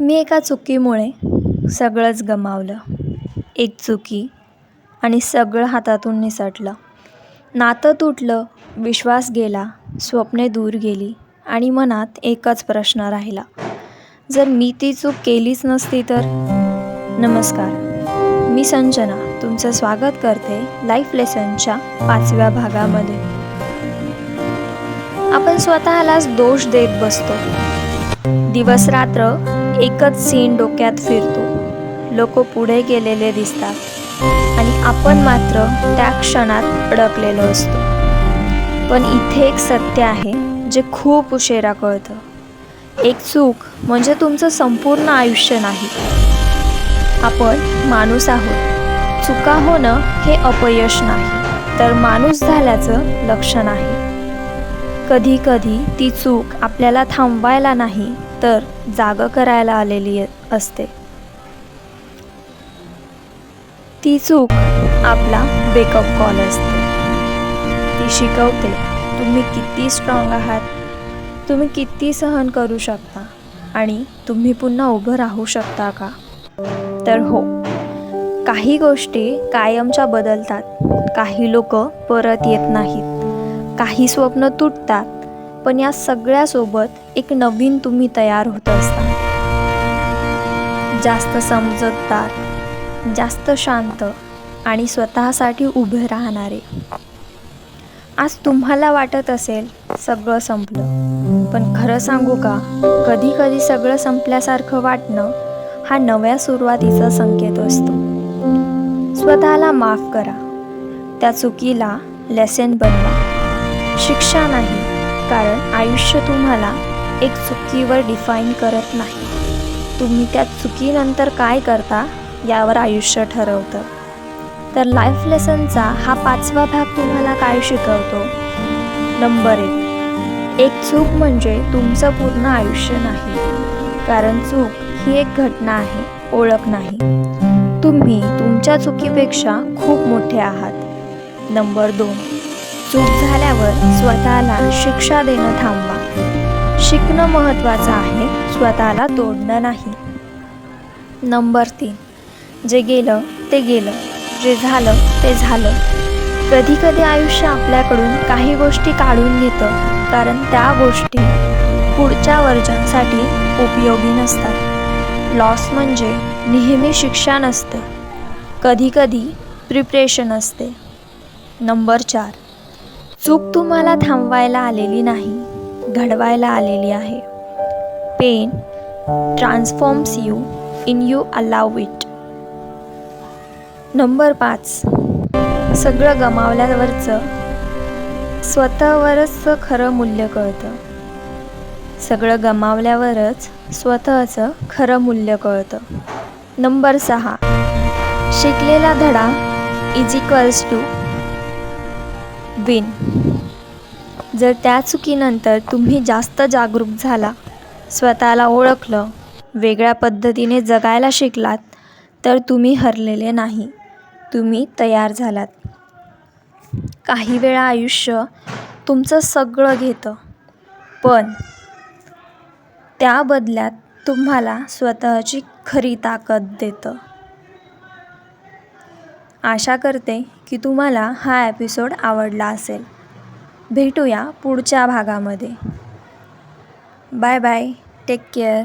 मी एका चुकीमुळे सगळंच गमावलं. एक चुकी आणि सगळं हातातून निसटलं. नातं तुटलं विश्वास गेला स्वप्ने दूर गेली आणि मनात एकच प्रश्न राहिला. जर मी ती चूक केलीच नसती तर? नमस्कार. मी संजना तुमचं स्वागत करते लाईफ लेसनच्या पाचव्या भागामध्ये. आपण स्वतःलाच दोष देत बसतो. दिवस रात्र एकच सीन डोक्यात फिरतो. लोक पुढे गेलेले दिसतात. आणि आपण मात्र त्या क्षणात अडकलेलो असतो. पण इथे एक सत्य आहे जे खूप उशिरा कळतं. एक चूक म्हणजे तुमचं संपूर्ण आयुष्य नाही. आपण माणूस आहोत. चुका होणं हे अपयश नाही. तर माणूस झाल्याचं लक्षण आहे. कधी कधी ती चूक आपल्याला थांबवायला नाही तर जाग करायला आलेली असते. ती चूक आपला बेकअप कॉल असते. ती शिकवते तुम्ही किती स्ट्रॉंग आहात तुम्ही किती सहन करू शकता आणि तुम्ही पुन्हा उभं राहू शकता का? तर हो काही गोष्टी कायमच्या बदलतात. काही लोक परत येत नाहीत. काही स्वप्न तुटतात. पण या सगळ्यासोबत एक नवीन तुम्ही तयार होत असता. जास्त समजतदार जास्त शांत आणि स्वतःसाठी उभे राहणारे. आज तुम्हाला वाटत असेल सगळं संपलं पण खरं सांगू का कधी कधी सगळं संपल्यासारखं वाटणं हा नव्या सुरुवातीचा संकेत असतो. स्वतःला माफ करा त्या चुकीला लेसन बनवा. शिक्षा नाही कारण आयुष्य तुम्हाला एक चुकीवर डिफाईन करत नाही. तुम्ही त्या चुकीनंतर काय करता यावर आयुष्य ठरवतं. तर लाईफ लेसनचा हा पाचवा भाग तुम्हाला काय शिकवतो? नंबर एक. एक चूक म्हणजे तुमचं पूर्ण आयुष्य नाही. कारण चूक ही एक घटना आहे ओळख नाही. तुम्ही तुमच्या चुकीपेक्षा खूप मोठे आहात. नंबर दोन. चूक झाल्यावर स्वतःला शिक्षा देणं थांबवा शिकणं महत्त्वाचं आहे स्वतःला तोडणं नाही. नंबर तीन. जे गेलं ते गेलं. जे झालं ते झालं. कधी कधी आयुष्य आपल्याकडून काही गोष्टी काढून घेतं कारण त्या गोष्टी पुढच्या वर्जनसाठी उपयोगी नसतात. लॉस म्हणजे नेहमी शिक्षा नसते. कधी कधी प्रिपरेशन असते. नंबर चार. चूक तुम्हाला थांबवायला आलेली नाही घडवायला आलेली आहे. Pain transforms you in you allow it number पाच. सगळं गमावल्यावरचं स्वतःवरच खरं मूल्य कळतं. सगळं गमावल्यावरच स्वतःचं खरं मूल्य कळतं. नंबर सहा. शिकलेला धडा इज इक्वल्स टू विन जर त्या चुकीनंतर तुम्ही जास्त जागरूक झाला स्वतःला ओळखलं वेगळ्या पद्धतीने जगायला शिकलात तर तुम्ही हरलेले नाही. तुम्ही तयार झालात. काही वेळा आयुष्य तुमचं सगळं घेतं पण त्या बदल्यात तुम्हाला स्वतःची खरी ताकद देतं. आशा करते की तुम्हाला हा एपिसोड आवडला असेल. भेटूया पुढच्या भागामध्ये. Bye bye. Take care.